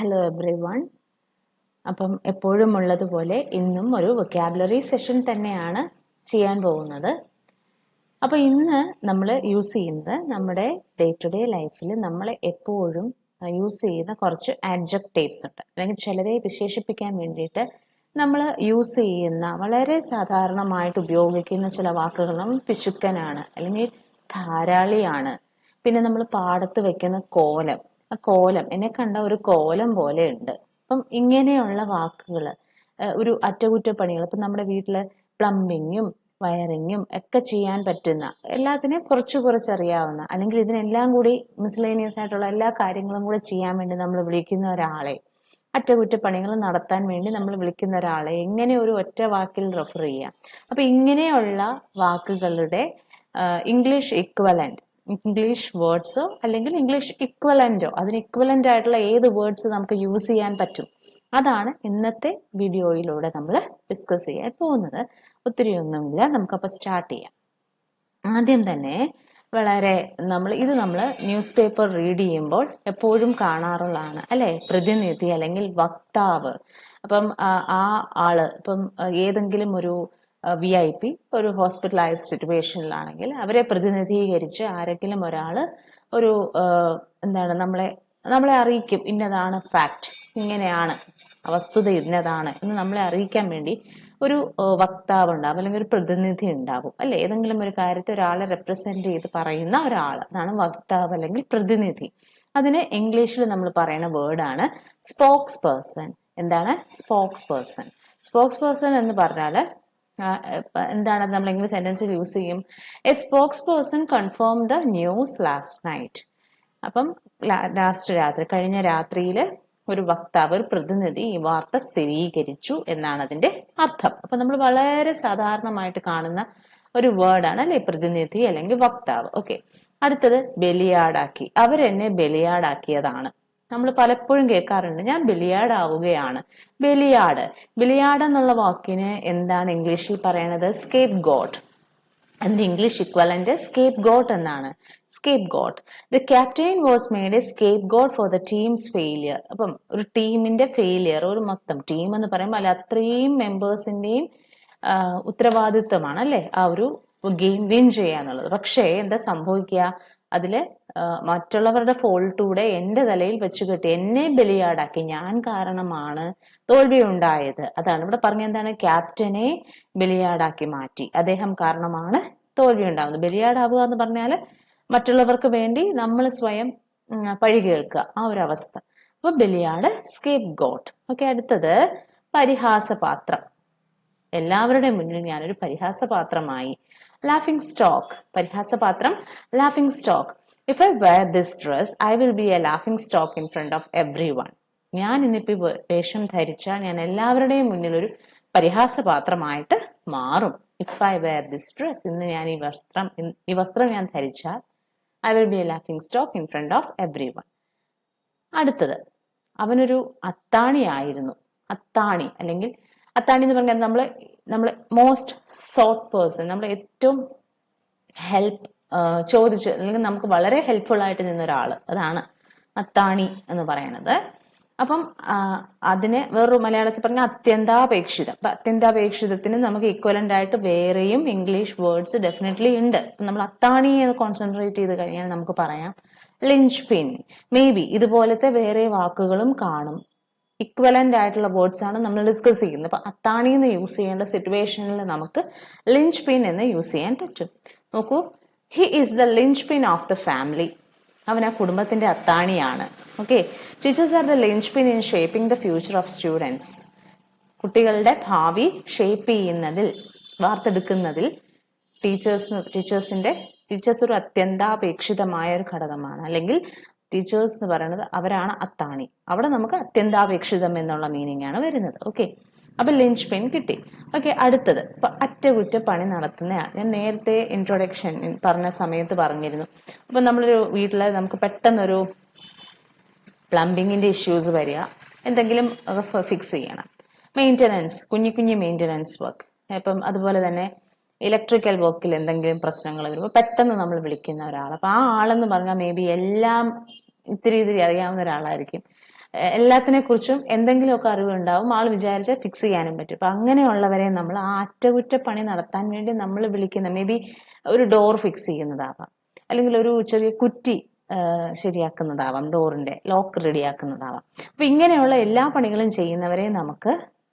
Hello every one അപ്പം എപ്പോഴും ഉള്ളതുപോലെ ഇന്നും ഒരു വൊക്കാബുലറി സെഷൻ തന്നെയാണ് ചെയ്യാൻ പോകുന്നത്. അപ്പോൾ ഇന്ന് നമ്മൾ യൂസ് ചെയ്യുന്നത് നമ്മുടെ ഡേ ടു ഡേ ലൈഫിൽ നമ്മൾ എപ്പോഴും യൂസ് ചെയ്യുന്ന കുറച്ച് ആഡ്ജക്റ്റീവ്സ് ഉണ്ട്. അല്ലെങ്കിൽ ചിലരെ വിശേഷിപ്പിക്കാൻ വേണ്ടിയിട്ട് നമ്മൾ യൂസ് ചെയ്യുന്ന വളരെ സാധാരണമായിട്ട് ഉപയോഗിക്കുന്ന ചില വാക്കുകളും പിശുക്കനാണ് അല്ലെങ്കിൽ ധാരാളിയാണ്. പിന്നെ നമ്മൾ പാടത്ത് വെക്കുന്ന കോലം ആ കോലം. എന്നെ കണ്ട ഒരു കോലം പോലെ ഉണ്ട്. അപ്പം ഇങ്ങനെയുള്ള വാക്കുകൾ ഒരു അറ്റകുറ്റപ്പണികൾ ഇപ്പം നമ്മുടെ വീട്ടിൽ പ്ലംബിങ്ങും വയറിങ്ങും ഒക്കെ ചെയ്യാൻ പറ്റുന്ന എല്ലാത്തിനെയും കുറച്ച് കുറച്ചറിയാവുന്ന അല്ലെങ്കിൽ ഇതിനെല്ലാം കൂടി മിസ്ലേനിയസ് ആയിട്ടുള്ള എല്ലാ കാര്യങ്ങളും കൂടി ചെയ്യാൻ വേണ്ടി നമ്മൾ വിളിക്കുന്ന ഒരാളെ അറ്റകുറ്റപ്പണികൾ നടത്താൻ വേണ്ടി നമ്മൾ വിളിക്കുന്ന ഒരാളെ എങ്ങനെ ഒരു ഒറ്റ വാക്കിൽ റെഫർ ചെയ്യാം. അപ്പൊ ഇങ്ങനെയുള്ള വാക്കുകളുടെ ഇംഗ്ലീഷ് ഇക്വലന്റ് ഇംഗ്ലീഷ് വേർഡ്സോ അല്ലെങ്കിൽ ഇംഗ്ലീഷ് ഇക്വലന്റോ അതിന് ഇക്വലന്റ് ആയിട്ടുള്ള ഏത് വേർഡ്സ് നമുക്ക് യൂസ് ചെയ്യാൻ പറ്റും? അതാണ് ഇന്നത്തെ വീഡിയോയിലൂടെ നമ്മൾ ഡിസ്കസ് ചെയ്യാൻ പോകുന്നത്. ഒത്തിരി ഒന്നുമില്ല നമുക്കപ്പോൾ സ്റ്റാർട്ട് ചെയ്യാം. ആദ്യം തന്നെ വളരെ നമ്മൾ ഇത് നമ്മൾ ന്യൂസ് പേപ്പർ റീഡ് ചെയ്യുമ്പോൾ എപ്പോഴും കാണാറുള്ളതാണ് അല്ലെ? പ്രതിനിധി അല്ലെങ്കിൽ വക്താവ്. അപ്പം ആ ആൾ ഇപ്പം ഏതെങ്കിലും ഒരു വി ഐ പി ഒരു ഹോസ്പിറ്റലൈസ് സിറ്റുവേഷനിലാണെങ്കിൽ അവരെ പ്രതിനിധീകരിച്ച് ആരെങ്കിലും ഒരാൾ ഒരു എന്താണ് നമ്മളെ നമ്മളെ അറിയിക്കും ഇന്നതാണ് ഫാക്ട് ഇങ്ങനെയാണ് വസ്തുത ഇന്നതാണ് എന്ന് നമ്മളെ അറിയിക്കാൻ വേണ്ടി ഒരു വക്താവ് ഉണ്ടാവും അല്ലെങ്കിൽ ഒരു പ്രതിനിധി ഉണ്ടാവും അല്ലെ? ഏതെങ്കിലും ഒരു കാര്യത്തെ ഒരാളെ റെപ്രസെന്റ് ചെയ്ത് പറയുന്ന ഒരാൾ അതാണ് വക്താവ് അല്ലെങ്കിൽ പ്രതിനിധി. അതിന് ഇംഗ്ലീഷിൽ നമ്മൾ പറയുന്ന വേർഡാണ് സ്പോക്സ് പേഴ്സൺ എന്താണ്? സ്പോക്സ് പേഴ്സൺ സ്പോക്സ് പേഴ്സൺ എന്ന് പറഞ്ഞാൽ എന്താണ് നമ്മൾ എങ്ങനെ സെന്റൻസിൽ യൂസ് ചെയ്യും? A spokesperson confirm the news last night അപ്പം ലാസ്റ്റ് രാത്രി കഴിഞ്ഞ രാത്രിയിൽ ഒരു വക്താവ് ഒരു പ്രതിനിധി ഈ വാർത്ത സ്ഥിരീകരിച്ചു എന്നാണ് അതിന്റെ അർത്ഥം. അപ്പൊ നമ്മൾ വളരെ സാധാരണമായിട്ട് കാണുന്ന ഒരു വേർഡാണ് അല്ലെ? പ്രതിനിധി അല്ലെങ്കിൽ വക്താവ്. ഓക്കെ അടുത്തത് ബലിയാടാക്കി. അവരെന്നെ ബലിയാടാക്കിയതാണ്. നമ്മൾ പലപ്പോഴും കേൾക്കാറുണ്ട് ഞാൻ ബലിയാട് ആവുകയാണ് ബലിയാട് ബലിയാട് എന്നുള്ള വാക്കിന് എന്താണ് ഇംഗ്ലീഷിൽ പറയണത്? സ്കേപ്പ് ഗോഡ് അതിന്റെ ഇംഗ്ലീഷ് ഇക്വലന്റ് സ്കേപ്പ് ഗോട്ട് എന്നാണ്. Scapegoat the captain was made a scapegoat for the team's failure അപ്പം ഒരു ടീമിന്റെ ഫെയിലിയർ ഒരു മൊത്തം ടീം എന്ന് പറയുമ്പോൾ അല്ല അത്രയും മെമ്പേഴ്സിന്റെയും ഉത്തരവാദിത്വമാണ് അല്ലെ? ആ ഒരു ഗെയിം വിൻ ചെയ്യുക എന്നുള്ളത് പക്ഷേ എന്താ സംഭവിക്കുക? അതിൽ മറ്റുള്ളവരുടെ ഫോൾട്ടൂടെ എന്റെ തലയിൽ വെച്ച് കെട്ടി എന്നെ ബലിയാടാക്കി ഞാൻ കാരണമാണ് തോൽവി ഉണ്ടായത്. അതാണ് ഇവിടെ പറഞ്ഞ എന്താണ്? ക്യാപ്റ്റനെ ബലിയാടാക്കി മാറ്റി. അദ്ദേഹം കാരണമാണ് തോൽവി ഉണ്ടാകുന്നത് ബലിയാടാവുക എന്ന് പറഞ്ഞാൽ മറ്റുള്ളവർക്ക് വേണ്ടി നമ്മൾ സ്വയം പഴി കേൾക്കുക. ആ ഒരു അവസ്ഥ. അപ്പൊ ബലിയാട് സ്കേപ്പ് ഗോട്ട്. ഓക്കെ അടുത്തത് പരിഹാസപാത്രം. എല്ലാവരുടെയും മുന്നിൽ ഞാനൊരു പരിഹാസപാത്രമായി laughing stock പരിഹാസപാത്രം laughing stock if I wear this dress I will be a laughing stock in front of everyone ഞാൻ ഇന്നിപ്പോ വേഷം ധരിച്ചാൽ ഞാൻ എല്ലാവരുടെയും മുന്നിൽ ഒരു പരിഹാസപാത്രമായിട്ട് മാറും. If I wear this dress ഇന്ന് ഞാൻ ഈ വസ്ത്രം ഈ വസ്ത്രം ഞാൻ ധരിച്ചാൽ I will be a laughing stock in front of everyone അടുത്തത് അവനൊരു അത്താണിയായിരുന്നു അത്താണി അല്ലെങ്കിൽ അത്താണി എന്ന് പറഞ്ഞാൽ നമ്മൾ നമ്മൾ മോസ്റ്റ് സോട്ട് പേഴ്സൺ നമ്മൾ ഏറ്റവും ഹെൽപ്പ് ചോദിച്ച് അല്ലെങ്കിൽ നമുക്ക് വളരെ ഹെൽപ്ഫുൾ ആയിട്ട് നിന്ന ഒരാൾ അതാണ് അത്താണി എന്ന് പറയുന്നത്. അപ്പം അതിന് വേറൊരു മലയാളത്തിൽ പറഞ്ഞ അത്യന്താപേക്ഷിതം. അപ്പൊ അത്യന്താപേക്ഷിതത്തിന് നമുക്ക് ഇക്വലന്റ് ആയിട്ട് വേറെയും ഇംഗ്ലീഷ് വേർഡ്സ് ഡെഫിനറ്റ്ലി ഉണ്ട്. നമ്മൾ അത്താണി എന്ന് കോൺസെൻട്രേറ്റ് ചെയ്ത് കഴിഞ്ഞാൽ നമുക്ക് പറയാം ലിഞ്ച് പിൻ മേ ബി ഇതുപോലത്തെ വേറെ വാക്കുകളും കാണും. ഇക്വലന്റ് ആയിട്ടുള്ള വേർഡ്സ് ആണ് നമ്മൾ ഡിസ്കസ് ചെയ്യുന്നത്. അപ്പൊ അത്താണി എന്ന് യൂസ് ചെയ്യേണ്ട സിറ്റുവേഷനിൽ നമുക്ക് ലിഞ്ച് പിൻ എന്ന് യൂസ് ചെയ്യാൻ പറ്റും. നോക്കൂ he is the lynchpin of the family അവൻ ആ കുടുംബത്തിന്റെ അത്താണിയാണ്. Okay teachers are the lynchpin in shaping the future of students കുട്ടികളുടെ ഭാവി ഷേപ്പ് ചെയ്യുന്നതിൽ വാർത്തെടുക്കുന്നതിൽ ടീച്ചേഴ്സ് ടീച്ചേഴ്സിന്റെ ടീച്ചേഴ്സ് ഒരു അത്യന്താപേക്ഷിതമായ ഒരു ഘടകമാണ്. അല്ലെങ്കിൽ ടീച്ചേഴ്സ് എന്ന് പറയുന്നത് അവരാണ് അത്താണി. അവിടെ നമുക്ക് അത്യന്താപേക്ഷിതം എന്നുള്ള മീനിങ് ആണ് വരുന്നത്. ഓക്കെ അപ്പൊ ലിഞ്ച് പെൻ കിട്ടി. ഓക്കെ അടുത്തത്. ഇപ്പൊ അറ്റകുറ്റപ്പണി നടത്തുന്നയാൾ. ഞാൻ നേരത്തെ ഇൻട്രൊഡക്ഷൻ പറഞ്ഞ സമയത്ത് പറഞ്ഞിരുന്നു. അപ്പൊ നമ്മളൊരു വീട്ടിൽ നമുക്ക് പെട്ടെന്നൊരു പ്ലംബിങ്ങിന്റെ ഇഷ്യൂസ് വരിക. എന്തെങ്കിലും ഫിക്സ് ചെയ്യണം. മെയിന്റനൻസ് കുഞ്ഞു കുഞ്ഞു മെയിന്റനൻസ് വർക്ക് ഇപ്പം അതുപോലെ തന്നെ ഇലക്ട്രിക്കൽ വർക്കിൽ എന്തെങ്കിലും പ്രശ്നങ്ങൾ വരുമ്പോൾ പെട്ടെന്ന് നമ്മൾ വിളിക്കുന്ന ഒരാൾ അപ്പൊ ആ ആളെന്ന് പറഞ്ഞാൽ മേ ബി എല്ലാം ഇത്തിരി ഇത്തിരി അറിയാവുന്ന ഒരാളായിരിക്കും. എല്ലാത്തിനെ കുറിച്ചും എന്തെങ്കിലുമൊക്കെ അറിവുണ്ടാവും. ആൾ വിചാരിച്ചാൽ ഫിക്സ് ചെയ്യാനും പറ്റും. അപ്പൊ അങ്ങനെയുള്ളവരെ നമ്മൾ ആ അറ്റകുറ്റപ്പണി നടത്താൻ വേണ്ടി നമ്മൾ വിളിക്കുന്ന മേ ബി ഒരു ഡോർ ഫിക്സ് ചെയ്യുന്നതാവാം. അല്ലെങ്കിൽ ഒരു ചെറിയ കുറ്റി ശരിയാക്കുന്നതാവാം. ഡോറിന്റെ ലോക്ക് റെഡിയാക്കുന്നതാവാം അപ്പൊ ഇങ്ങനെയുള്ള എല്ലാ പണികളും ചെയ്യുന്നവരെ നമുക്ക്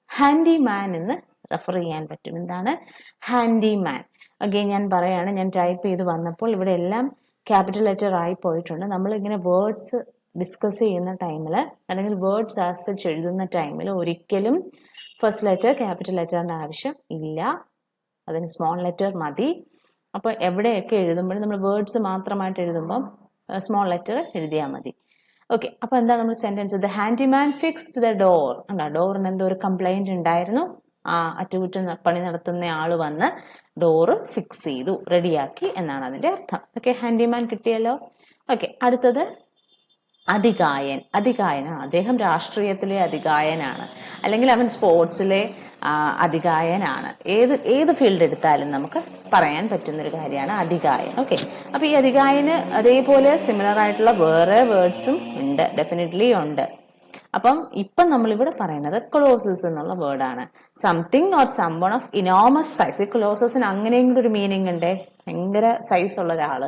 ഹാൻഡിമാൻ എന്ന് റെഫർ ചെയ്യാൻ പറ്റും. എന്താണ്? ഹാൻഡിമാൻ അഗെയിൻ ഞാൻ പറയാണ് ഞാൻ ടൈപ്പ് ചെയ്ത് വന്നപ്പോൾ ഇവിടെ എല്ലാം ക്യാപിറ്റൽ ലെറ്റർ ആയി പോയിട്ടുണ്ട്. നമ്മൾ ഇങ്ങനെ വേർഡ്സ് ഡിസ്കസ് ചെയ്യുന്ന ടൈമിൽ അല്ലെങ്കിൽ വേർഡ്സ് ആസ് സച്ച് എഴുതുന്ന ടൈമിൽ ഒരിക്കലും ഫസ്റ്റ് ലെറ്റർ ക്യാപിറ്റൽ ലെറ്ററിന്റെ ആവശ്യം ഇല്ല. അതിന് സ്മോൾ ലെറ്റർ മതി. അപ്പോൾ എവിടെയൊക്കെ എഴുതുമ്പോഴും നമ്മൾ വേർഡ്സ് മാത്രമായിട്ട് എഴുതുമ്പം സ്മോൾ ലെറ്റർ എഴുതിയാൽ മതി. ഓക്കെ അപ്പോൾ എന്താണ് നമ്മൾ sentence the handyman fixed the door അല്ല ഡോറിന് എന്തോ ഒരു കംപ്ലൈന്റ് ഉണ്ടായിരുന്നു. അറ്റകുറ്റം പണി നടത്തുന്ന ആൾ വന്ന് ഡോറ് ഫിക്സ് ചെയ്തു റെഡിയാക്കി എന്നാണ് അതിന്റെ അർത്ഥം. ഓക്കെ ഹാൻഡിമാൻ കിട്ടിയല്ലോ. ഓക്കെ അടുത്തത് അതികായൻ അതികായന അദ്ദേഹം രാഷ്ട്രീയത്തിലെ അതികായനാണ് അല്ലെങ്കിൽ അവൻ സ്പോർട്സിലെ അധികായനാണ്. ഏത് ഏത് ഫീൽഡ് എടുത്താലും നമുക്ക് പറയാൻ പറ്റുന്ന ഒരു കാര്യമാണ് അതികായൻ ഓക്കെ അപ്പൊ ഈ അതികായന് അതേപോലെ സിമിലർ ആയിട്ടുള്ള വേറെ വേർഡ്സും ഉണ്ട്. ഡെഫിനറ്റ്ലി ഉണ്ട്. അപ്പം ഇപ്പം നമ്മൾ ഇവിടെ പറയുന്നത് ക്ലോസസ് എന്നുള്ള വേർഡാണ് something or someone of enormous size ഈ ക്ലോസസിന് അങ്ങനെയും ഒരു മീനിങ് ഉണ്ട്? ഭയങ്കര സൈസ് ഉള്ള ഒരാൾ.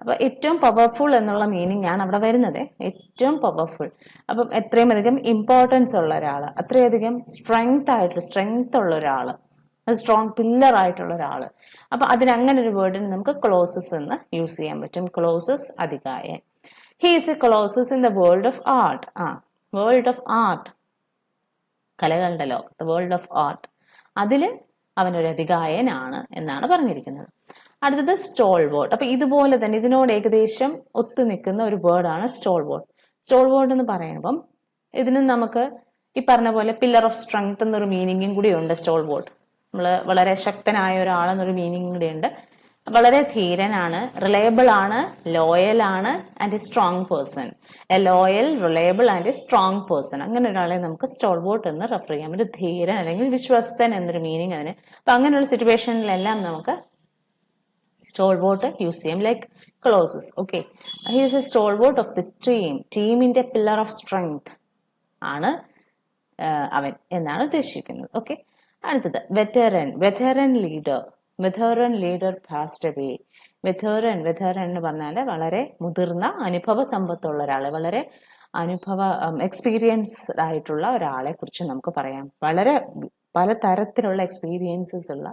അപ്പൊ ഏറ്റവും പവർഫുൾ എന്നുള്ള മീനിങ് ആണ് അവിടെ വരുന്നത്. ഏറ്റവും പവർഫുൾ അപ്പം എത്രയും അധികം ഇമ്പോർട്ടൻസ് ഉള്ള ഒരാൾ അത്രയധികം സ്ട്രെങ്ത് ആയിട്ടുള്ള സ്ട്രെങ്ത് ഉള്ള ഒരാൾ സ്ട്രോങ് പില്ലർ ആയിട്ടുള്ള ഒരാൾ. അപ്പൊ അതിന് അങ്ങനെ ഒരു വേർഡിന് നമുക്ക് ക്ലോസസ് എന്ന് യൂസ് ചെയ്യാൻ പറ്റും. Colossus അധികായൻ he is a colossus in the world of art ആ വേൾഡ് ഓഫ് ആർട്ട് കലകളുടെ ലോകത്ത് വേൾഡ് ഓഫ് ആർട്ട് അതിൽ അവനൊരു അധികായനാണ് എന്നാണ് പറഞ്ഞിരിക്കുന്നത്. അടുത്തത് സ്റ്റോൾ ബോർഡ് അപ്പൊ ഇതുപോലെ തന്നെ ഇതിനോട് ഏകദേശം ഒത്തു നിൽക്കുന്ന ഒരു വേർഡാണ് സ്റ്റോൾ ബോർഡ് സ്റ്റോൾ ബോർഡ് എന്ന് പറയുമ്പം ഇതിന് നമുക്ക് ഈ പറഞ്ഞ പോലെ പില്ലർ ഓഫ് സ്ട്രെങ്ത് എന്നൊരു മീനിങ്ങും കൂടി ഉണ്ട് സ്റ്റോൾ ബോർഡ് നമ്മൾ വളരെ ശക്തനായ ഒരാളെന്നൊരു മീനിങ് കൂടി ഉണ്ട്. വളരെ ധീരനാണ് റിലയബിൾ ആണ് ലോയൽ ആണ് and a strong person a loyal reliable and a strong person അങ്ങനെ ഒരാളെ നമുക്ക് സ്റ്റോൾ വോട്ട് എന്ന് റെഫർ ചെയ്യാം ഒരു ധീരൻ അല്ലെങ്കിൽ വിശ്വസ്തൻ എന്നൊരു മീനിങ് അതിന്. അപ്പൊ അങ്ങനെയുള്ള സിറ്റുവേഷനിലെല്ലാം നമുക്ക് സ്റ്റോൾ വോട്ട് യൂസ് ചെയ്യാം. Like colossus okay he's a stalwart of the team ടീമിന്റെ പില്ലർ ഓഫ് സ്ട്രെങ്ത് ആണ് അവൻ എന്നാണ് ഉദ്ദേശിക്കുന്നത്. ഓക്കെ അടുത്തത്. Veteran veteran leader veteran leader passed away veteran veteran എന്ന് പറഞ്ഞാൽ വളരെ മുതിർന്ന അനുഭവ സമ്പത്തുള്ള ഒരാൾ വളരെ അനുഭവ എക്സ്പീരിയൻസ് ആയിട്ടുള്ള ഒരാളെ കുറിച്ച് നമുക്ക് പറയാം. വളരെ പല തരത്തിലുള്ള എക്സ്പീരിയൻസസ് ഉള്ള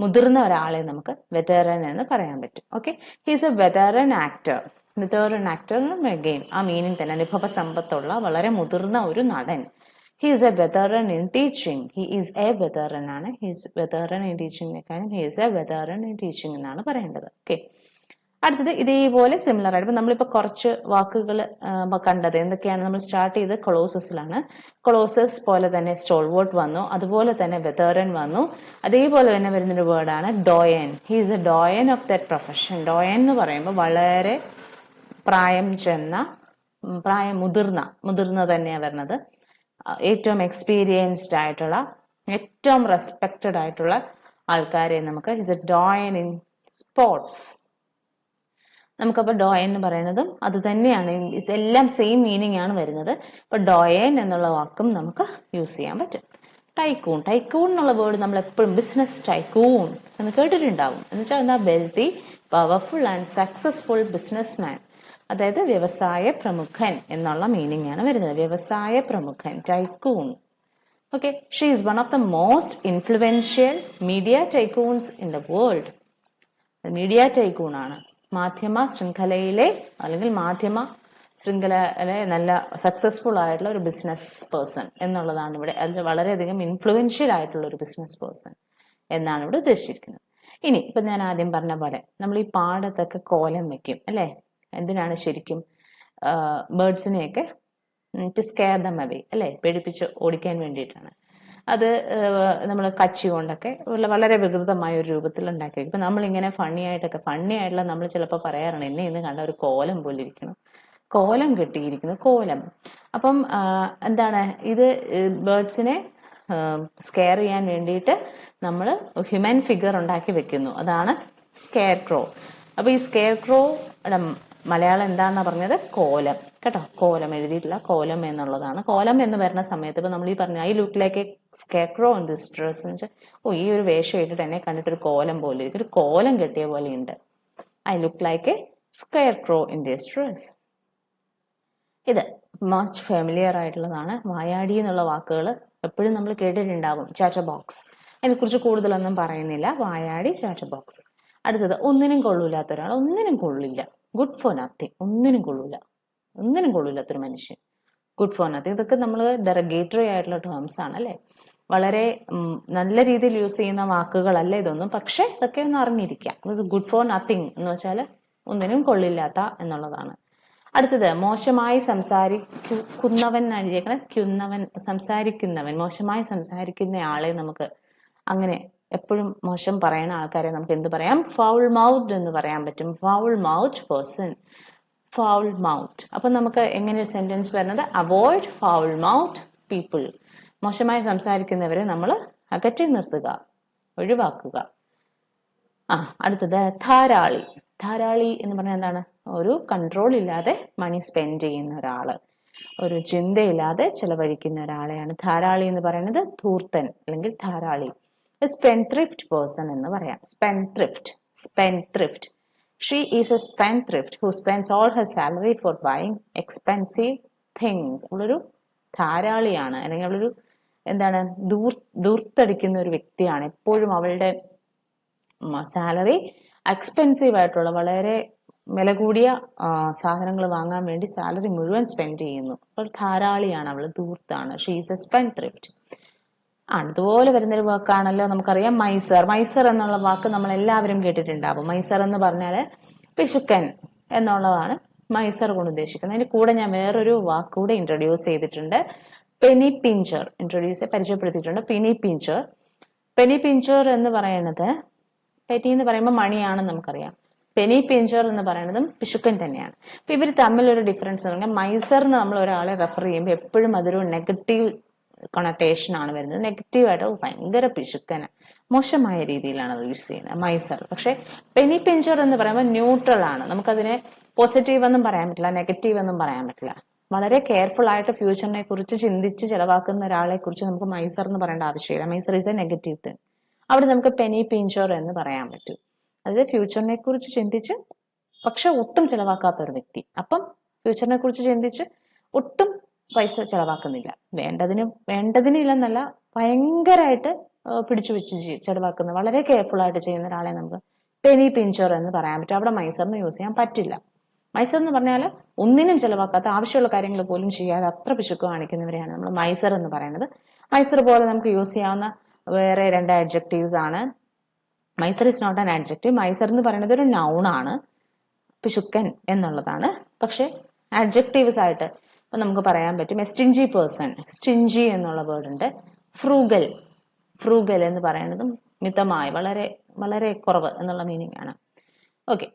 മുതിർന്ന ഒരാളെ നമുക്ക് വെതേറൻ എന്ന് പറയാൻ പറ്റും. Okay he's a veteran actor veteran actor again ആ മീനിങ് തന്നെ അനുഭവ സമ്പത്തുള്ള വളരെ മുതിർന്ന ഒരു നടൻ. He is a veteran in teaching he is a veteran ആണ്. He's veteran in ടീച്ചിങ്ങിനെക്കാളും he is a veteran in teaching എന്നാണ് പറയേണ്ടത്. ഓക്കെ അടുത്തത് ഇതേപോലെ സിമിലർ ആയിട്ട് ഇപ്പൊ നമ്മളിപ്പോ കുറച്ച് വാക്കുകൾ കണ്ടത് എന്തൊക്കെയാണ്? നമ്മൾ സ്റ്റാർട്ട് ചെയ്ത് കൊളോസസിലാണ് കൊളോസസ് പോലെ തന്നെ സ്റ്റോൾവോട്ട് വന്നു. അതുപോലെ തന്നെ വെതേറൻ വന്നു. അതേപോലെ തന്നെ വരുന്നൊരു വേർഡാണ് doyen he's a doyen of that profession doyen എന്ന് പറയുമ്പോൾ വളരെ പ്രായം ചെന്ന പ്രായം മുതിർന്ന മുതിർന്ന തന്നെയാണ് വരുന്നത്. ഏറ്റവും എക്സ്പീരിയൻസ്ഡ് ആയിട്ടുള്ള ഏറ്റവും റെസ്പെക്റ്റഡ് ആയിട്ടുള്ള ആൾക്കാരെ നമുക്ക് is a doyen in sports നമുക്കപ്പോൾ ഡോയൻ എന്ന് പറയുന്നതും അത് തന്നെയാണ്. എല്ലാം സെയിം മീനിങ് ആണ് വരുന്നത്. ഇപ്പൊ ഡോയൻ എന്നുള്ള വാക്കും നമുക്ക് യൂസ് ചെയ്യാൻ പറ്റും. ടൈക്കൂൺ ടൈക്കൂൺ എന്നുള്ള വേർഡ് നമ്മൾ എപ്പോഴും ബിസിനസ് ടൈക്കൂൺ എന്ന് കേട്ടിട്ടുണ്ടാവും. എന്ന് വെച്ചാൽ എന്താ wealthy powerful and successful businessman അതായത് വ്യവസായ പ്രമുഖൻ എന്നുള്ള മീനിങ് ആണ് വരുന്നത്. വ്യവസായ പ്രമുഖൻ tycoon okay she is one of the most influential media tycoons in the world media tycoon ആണ്. മാധ്യമ ശൃംഖലയിലെ അല്ലെങ്കിൽ മാധ്യമ ശൃംഖലയിലെ നല്ല സക്സസ്ഫുൾ ആയിട്ടുള്ള ഒരു ബിസിനസ് പേഴ്സൺ എന്നുള്ളതാണ് ഇവിടെ അതിൽ വളരെയധികം ഇൻഫ്ലുവൻഷ്യൽ ആയിട്ടുള്ള ഒരു ബിസിനസ് പേഴ്സൺ എന്നാണ് ഇവിടെ ഉദ്ദേശിച്ചിരിക്കുന്നത്. ഇനി ഇപ്പൊ ഞാൻ ആദ്യം പറഞ്ഞ പോലെ നമ്മൾ ഈ പാടത്തൊക്കെ കോലം വെക്കും അല്ലേ? എന്തിനാണ് ശരിക്കും ബേർഡ്സിനെയൊക്കെ ടു സ്കെയർ ദം അവേ അല്ലേ? പേടിപ്പിച്ച് ഓടിക്കാൻ വേണ്ടിയിട്ടാണ്. അത് നമ്മൾ കച്ചി കൊണ്ടൊക്കെ വളരെ വികൃതമായ ഒരു രൂപത്തിൽ ഉണ്ടാക്കി. ഇപ്പൊ നമ്മളിങ്ങനെ ഫണ്ണി ആയിട്ടൊക്കെ ഫണ്ണി ആയിട്ടുള്ള നമ്മൾ ചിലപ്പോൾ പറയാറുണ്ട് എന്നെ ഇന്ന് കണ്ട ഒരു കോലം പോലെ ഇരിക്കണം കോലം കെട്ടിയിരിക്കുന്നു കോലം. അപ്പം എന്താണ്? ഇത് ബേർഡ്സിനെ സ്കെയർ ചെയ്യാൻ വേണ്ടിയിട്ട് നമ്മൾ ഹ്യൂമൻ ഫിഗർ ഉണ്ടാക്കി വെക്കുന്നു. അതാണ് സ്കെയർ ക്രോ അപ്പൊ ഈ സ്കെയർ ക്രോയുടെ മലയാളം എന്താണെന്നാ പറഞ്ഞത്? കോലം. കേട്ടോ? കോലം എഴുതിയിട്ടില്ല കോലം എന്നുള്ളതാണ്. കോലം എന്ന് വരുന്ന സമയത്ത് ഇപ്പൊ നമ്മൾ ഈ പറഞ്ഞ I look like a scarecrow in this dress എന്ന് വെച്ചാൽ ഓ ഈ ഒരു വേഷം ഇട്ടിട്ട് എന്നെ കണ്ടിട്ട് ഒരു കോലം പോലെ ഇരിക്കും. ഒരു കോലം കെട്ടിയ പോലെ ഉണ്ട് I look like a scarecrow in this dress ഇത് മസ്റ്റ് ഫെമിലിയർ ആയിട്ടുള്ളതാണ്. വായാടി എന്നുള്ള വാക്കുകൾ എപ്പോഴും നമ്മൾ കേട്ടിട്ടുണ്ടാവും. ചാച്ച ബോക്സ് അതിനെക്കുറിച്ച് കൂടുതലൊന്നും പറയുന്നില്ല. വായാടി ചാച്ച ബോക്സ് അടുത്തത് ഒന്നിനും കൊള്ളൂലാത്ത ഒരാൾ. ഒന്നിനും കൊള്ളില്ല. ഗുഡ് ഫോർ നത്തിങ് ഒന്നിനും കൊള്ളൂല. ഒന്നിനും കൊള്ളൂലാത്തൊരു മനുഷ്യൻ. ഗുഡ് ഫോർ നത്തിങ് ഇതൊക്കെ നമ്മൾ ഡെറഗേറ്ററി ആയിട്ടുള്ള ടേംസ് ആണ് അല്ലേ? വളരെ നല്ല രീതിയിൽ യൂസ് ചെയ്യുന്ന വാക്കുകളല്ല ഇതൊന്നും. പക്ഷേ ഇതൊക്കെ ഒന്ന് അറിഞ്ഞിരിക്കാം. മീൻസ് ഗുഡ് ഫോർ നത്തിങ് എന്ന് വെച്ചാൽ ഒന്നിനും കൊള്ളില്ലാത്ത എന്നുള്ളതാണ്. അടുത്തത് മോശമായി സംസാരിക്കുന്നവൻ എഴുതിയേക്കണേ. ക്യുന്നവൻ സംസാരിക്കുന്നവൻ മോശമായി സംസാരിക്കുന്ന ആളെ നമുക്ക് അങ്ങനെ എപ്പോഴും മോശം പറയുന്ന ആൾക്കാരെ നമുക്ക് എന്ത് പറയാം? ഫൗൾ മൗത്ത് എന്ന് പറയാൻ പറ്റും. Foul mouth person foul mouth അപ്പൊ നമുക്ക് എങ്ങനെ ഒരു സെന്റൻസ് വരുന്നത്? അവോയ്ഡ് ഫൗൾ മൗത്ത് പീപ്പിൾ മോശമായി സംസാരിക്കുന്നവരെ നമ്മൾ അകറ്റി നിർത്തുക. ഒഴിവാക്കുക. ആ അടുത്തത് ധാരാളി. ധാരാളി എന്ന് പറഞ്ഞാൽ എന്താണ്? ഒരു കൺട്രോൾ ഇല്ലാതെ മണി സ്പെൻഡ് ചെയ്യുന്ന ഒരാൾ. ഒരു ചിന്തയില്ലാതെ ചെലവഴിക്കുന്ന ഒരാളെയാണ് ധാരാളി എന്ന് പറയുന്നത്. ധൂർത്തൻ അല്ലെങ്കിൽ ധാരാളി. സ്പെൻ ത്രിഫ്റ്റ് പേഴ്സൺ എന്ന് പറയാം. Spendthrift spendthrift she is a spendthrift who spends all her salary for buying expensive things അവളൊരു ധാരാളിയാണ്. അല്ലെങ്കിൽ അവളൊരു എന്താണ് ദൂർ ദൂർത്തടിക്കുന്ന ഒരു വ്യക്തിയാണ്. എപ്പോഴും അവളുടെ സാലറി എക്സ്പെൻസീവ് ആയിട്ടുള്ള വളരെ വില കൂടിയ സാധനങ്ങൾ വാങ്ങാൻ വേണ്ടി സാലറി മുഴുവൻ സ്പെൻഡ് ചെയ്യുന്നു. അപ്പോൾ ധാരാളിയാണ്. അവൾ ദൂർത്താണ്. She is a spendthrift അതുപോലെ വരുന്നൊരു വാക്കാണല്ലോ നമുക്കറിയാം മൈസർ. മൈസർ എന്നുള്ള വാക്ക് നമ്മൾ എല്ലാവരും കേട്ടിട്ടുണ്ടാവും. മൈസർ എന്ന് പറഞ്ഞാൽ പിശുക്കൻ എന്നുള്ളതാണ് മൈസർ കൊണ്ട് ഉദ്ദേശിക്കുന്നത്. അതിന്റെ കൂടെ ഞാൻ വേറൊരു വാക്ക് കൂടെ ഇൻട്രൊഡ്യൂസ് ചെയ്തിട്ടുണ്ട്. പെനി പിഞ്ചർ ഇൻട്രൊഡ്യൂസ് പരിചയപ്പെടുത്തിയിട്ടുണ്ട്. പെനി പിഞ്ചർ പെനി പിഞ്ചർ എന്ന് പറയുന്നത് പെനി എന്ന് പറയുമ്പോൾ മണിയാണെന്ന് നമുക്കറിയാം. പെനി പിഞ്ചർ എന്ന് പറയുന്നതും പിശുക്കൻ തന്നെയാണ്. അപ്പൊ ഇവർ തമ്മിലൊരു ഡിഫറൻസ് പറഞ്ഞാൽ മൈസർ എന്ന് നമ്മൾ ഒരാളെ റെഫർ ചെയ്യുമ്പോൾ എപ്പോഴും അതൊരു നെഗറ്റീവ് കൊണറ്റേഷൻ ആണ് വരുന്നത്. നെഗറ്റീവായിട്ട് "ഓ, ഭയങ്കര പിശുക്കന് മോശമായ രീതിയിലാണ് അത് യൂസ് ചെയ്യുന്നത്. മൈസർ പക്ഷെ പെനി പിഞ്ചർ എന്ന് പറയുമ്പോൾ ന്യൂട്രൽ ആണ്. നമുക്കതിനെ പോസിറ്റീവ് എന്നും പറയാൻ പറ്റില്ല നെഗറ്റീവ് എന്നും പറയാൻ പറ്റില്ല. വളരെ കെയർഫുൾ ആയിട്ട് ഫ്യൂച്ചറിനെ കുറിച്ച് ചിന്തിച്ച് ചിലവാക്കുന്ന ഒരാളെ കുറിച്ച് നമുക്ക് മൈസർ എന്ന് പറയേണ്ട ആവശ്യമില്ല. Miser is a negative thing അവിടെ നമുക്ക് പെനി പിഞ്ചർ എന്ന് പറയാൻ പറ്റും. അതായത് ഫ്യൂച്ചറിനെ കുറിച്ച് ചിന്തിച്ച് പക്ഷെ ഒട്ടും ചെലവാക്കാത്ത ഒരു വ്യക്തി. അപ്പം ഫ്യൂച്ചറിനെ കുറിച്ച് ചിന്തിച്ച് ഒട്ടും പൈസ ചെലവാക്കുന്നില്ല. വേണ്ടതിന് വേണ്ടതിന് ഇല്ലെന്നല്ല ഭയങ്കരമായിട്ട് പിടിച്ചു വെച്ച് ചെലവാക്കുന്ന വളരെ കെയർഫുൾ ആയിട്ട് ചെയ്യുന്ന ഒരാളെ നമുക്ക് പെനി പിഞ്ചർ എന്ന് പറയാൻ പറ്റും. അവിടെ മൈസറിന് യൂസ് ചെയ്യാൻ പറ്റില്ല. മൈസർ എന്ന് പറഞ്ഞാൽ ഒന്നിനും ചെലവാക്കാത്ത ആവശ്യമുള്ള കാര്യങ്ങൾ പോലും ചെയ്യാതെ അത്ര പിശുക്ക് കാണിക്കുന്നവരെയാണ് നമ്മൾ മൈസർ എന്ന് പറയുന്നത്. മൈസർ പോലെ നമുക്ക് യൂസ് ചെയ്യാവുന്ന വേറെ രണ്ട് അഡ്ജക്റ്റീവ്സ് ആണ്. Miser is not an adjective miser എന്ന് പറയുന്നത് ഒരു നൗൺ ആണ്. പിശുക്കൻ എന്നുള്ളതാണ്. പക്ഷെ അഡ്ജക്റ്റീവ്സ് ആയിട്ട് ഇപ്പൊ നമുക്ക് പറയാൻ പറ്റും. സ്റ്റിഞ്ചി പേഴ്സൺ സ്റ്റിഞ്ചി എന്നുള്ള വേർഡ് ഉണ്ട്. ഫ്രൂഗൽ ഫ്രൂഗൽ എന്ന് പറയുന്നതും മിതമായി വളരെ വളരെ കുറവ് എന്നുള്ള മീനിങ് ആണ്. ഓക്കെ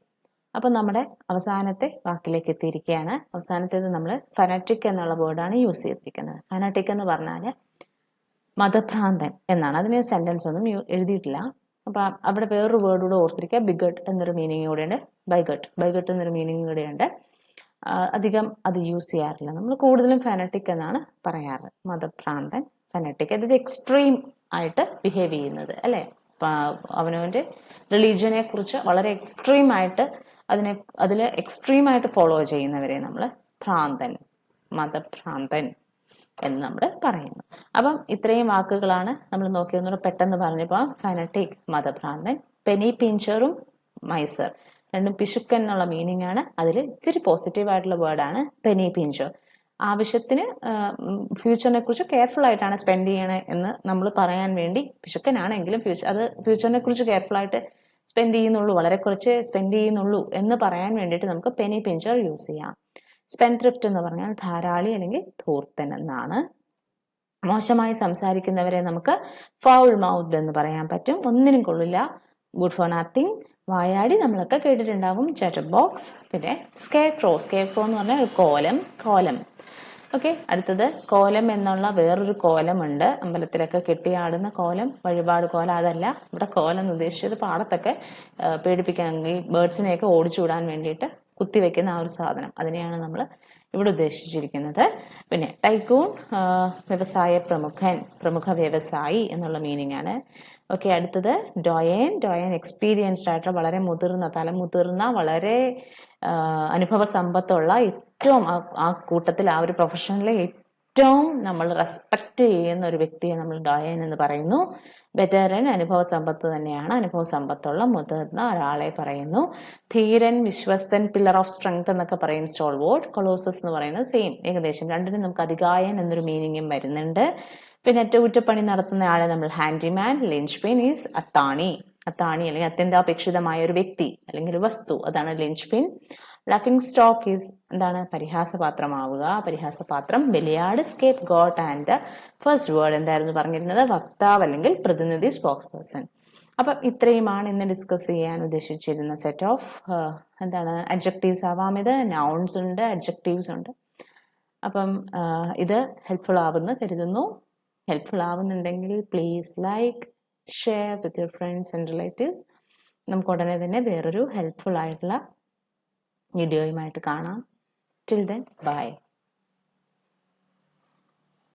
അപ്പൊ നമ്മുടെ അവസാനത്തെ വാക്കിലേക്ക് എത്തിയിരിക്കുകയാണ്. അവസാനത്തേത് നമ്മൾ ഫനാറ്റിക് എന്നുള്ള വേർഡാണ് യൂസ് ചെയ്തിരിക്കുന്നത്. ഫനാറ്റിക് എന്ന് പറഞ്ഞാൽ മതഭ്രാന്തൻ എന്നാണ്. അതിന് സെന്റൻസ് ഒന്നും എഴുതിയിട്ടില്ല. അപ്പൊ അവിടെ വേറൊരു വേർഡ് കൂടെ ഓർത്തിരിക്കുക. ബിഗട്ട് എന്നൊരു മീനിങ് കൂടെയുണ്ട് ബൈഗട്ട് ബൈഗട്ട് എന്നൊരു മീനിങ് കൂടെയുണ്ട് അധികം അത് യൂസ് ചെയ്യാറില്ല. നമ്മൾ കൂടുതലും ഫെനറ്റിക് എന്നാണ് പറയാറ്. മതഭ്രാന്തൻ ഫെനറ്റിക് അതായത് എക്സ്ട്രീം ആയിട്ട് ബിഹേവ് ചെയ്യുന്നത് അല്ലെ? അവനവന്റെ റിലീജിയനെ കുറിച്ച് വളരെ എക്സ്ട്രീം ആയിട്ട് അതിനെ അതിൽ എക്സ്ട്രീം ആയിട്ട് ഫോളോ ചെയ്യുന്നവരെ നമ്മൾ ഭ്രാന്തൻ മതഭ്രാന്തൻ എന്ന് നമ്മൾ പറയുന്നു. അപ്പം ഇത്രയും വാക്കുകളാണ് നമ്മൾ നോക്കിയൊന്നുകൂടെ പെട്ടെന്ന് പറഞ്ഞപ്പോൾ ഫനറ്റിക് മതഭ്രാന്തൻ പെനി പിഞ്ചറും മൈസർ രണ്ടും പിശുക്കൻ എന്നുള്ള മീനിങ് ആണ്. അതിൽ ഇച്ചിരി പോസിറ്റീവ് ആയിട്ടുള്ള വേർഡാണ് പെനി പിഞ്ചോ ആവശ്യത്തിന് ഫ്യൂച്ചറിനെ കുറിച്ച് കെയർഫുൾ ആയിട്ടാണ് സ്പെൻഡ് ചെയ്യണേ എന്ന് നമ്മൾ പറയാൻ വേണ്ടി പിശുക്കനാണെങ്കിലും ഫ്യൂച്ചർ അത് ഫ്യൂച്ചറിനെ കുറിച്ച് കെയർഫുൾ ആയിട്ട് സ്പെൻഡ് ചെയ്യുന്നുള്ളൂ വളരെ കുറച്ച് സ്പെൻഡ് ചെയ്യുന്നുള്ളൂ എന്ന് പറയാൻ വേണ്ടിയിട്ട് നമുക്ക് പെനി പിഞ്ചർ യൂസ് ചെയ്യാം. സ്പെൻഡ് ത്രിഫ്റ്റ് എന്ന് പറഞ്ഞാൽ ധാരാളി അല്ലെങ്കിൽ ധൂർത്തൻ എന്നാണ്. മോശമായി സംസാരിക്കുന്നവരെ നമുക്ക് ഫൗൾ മൗത്ത് എന്ന് പറയാൻ പറ്റും. ഒന്നിനും കൊള്ളില്ല. ഗുഡ് ഫോർ നത്തിങ് വായാടി നമ്മളൊക്കെ കേട്ടിട്ടുണ്ടാവും ചാറ്റർ ബോക്സ് പിന്നെ സ്കെയർ ക്രോ സ്കെയർ ക്രോ എന്ന് പറഞ്ഞാൽ ഒരു കോലം കോലം. ഓക്കെ അടുത്തത് കോലം എന്നുള്ള വേറൊരു കോലമുണ്ട്. അമ്പലത്തിലൊക്കെ കെട്ടിയാടുന്ന കോലം വഴിപാട് കോലം അതല്ല ഇവിടെ കോലം എന്ന് ഉദ്ദേശിച്ചത് പാടത്തൊക്കെ പേടിപ്പിക്കാൻ ഈ ബേർഡ്സിനെയൊക്കെ ഓടിച്ചു വിടാൻ വേണ്ടിയിട്ട് കുത്തിവെക്കുന്ന ആ ഒരു സാധനം അതിനെയാണ് നമ്മൾ ഇവിടെ ഉദ്ദേശിച്ചിരിക്കുന്നത്. പിന്നെ ടൈക്കൂൺ വ്യവസായ പ്രമുഖൻ പ്രമുഖ വ്യവസായി എന്നുള്ള മീനിങ് ആണ്. ഓക്കെ അടുത്തത് ഡോയൻ. ഡോയൻ എക്സ്പീരിയൻസ്ഡ് ആയിട്ടുള്ള വളരെ മുതിർന്ന തലമുതിർന്ന വളരെ അനുഭവ സമ്പത്തുള്ള ഏറ്റവും ആ കൂട്ടത്തിൽ ആ ഒരു പ്രൊഫഷനിലെ ഏറ്റവും നമ്മൾ റെസ്പെക്റ്റ് ചെയ്യുന്ന ഒരു വ്യക്തിയെ നമ്മൾ ഡോയൻ എന്ന് പറയുന്നു. വെറ്ററൻ അനുഭവ സമ്പത്ത് തന്നെയാണ്. അനുഭവ സമ്പത്തുള്ള മുതിർന്ന ഒരാളെ പറയുന്നു. ധീരൻ വിശ്വസ്തൻ പില്ലർ ഓഫ് സ്ട്രെങ്ത് എന്നൊക്കെ പറയും സ്റ്റോൾ വോർഡ് കൊളോസസ് എന്ന് പറയുന്നത് സെയിം ഏകദേശം രണ്ടിനും നമുക്ക് അധികായൻ എന്നൊരു മീനിങ്ങും വരുന്നുണ്ട്. പിന്നെ അറ്റകുറ്റപ്പണി നടത്തുന്ന ആളെ നമ്മൾ ഹാൻഡിമാൻ ലിഞ്ച് പിൻ ഈസ് അത്താണി അത്താണി അല്ലെങ്കിൽ അത്യന്താപേക്ഷിതമായ ഒരു വ്യക്തി അല്ലെങ്കിൽ വസ്തു. അതാണ് linchpin laughing stock is എന്താണ് പരിഹാസപാത്രമാവുക. പരിഹാസപാത്രം ബലിയാട് scapegoat and first word എന്തായിരുന്നു പറഞ്ഞിരുന്നത്? വക്താവ് അല്ലെങ്കിൽ പ്രതിനിധി സ്പോക്സ് പേഴ്സൺ അപ്പം ഇത്രയുമാണ് ഇന്ന് ഡിസ്കസ് ചെയ്യാൻ ഉദ്ദേശിച്ചിരുന്ന സെറ്റ് ഓഫ് എന്താണ് അഡ്ജക്റ്റീവ്സ് ആവാം ഇത്. നൗൺസ് ഉണ്ട് അഡ്ജക്റ്റീവ്സ് ഉണ്ട്. അപ്പം ഇത് ഹെൽപ്ഫുൾ ആവുമെന്ന് കരുതുന്നു. Helpful ആവുന്നുണ്ടെങ്കിൽ please like share with your friends and relatives നമുക്ക് ഉടനെ തന്നെ വേറൊരു ഹെൽപ്ഫുൾ ആയിട്ടുള്ള വീഡിയോയുമായിട്ട് കാണാം. Till then bye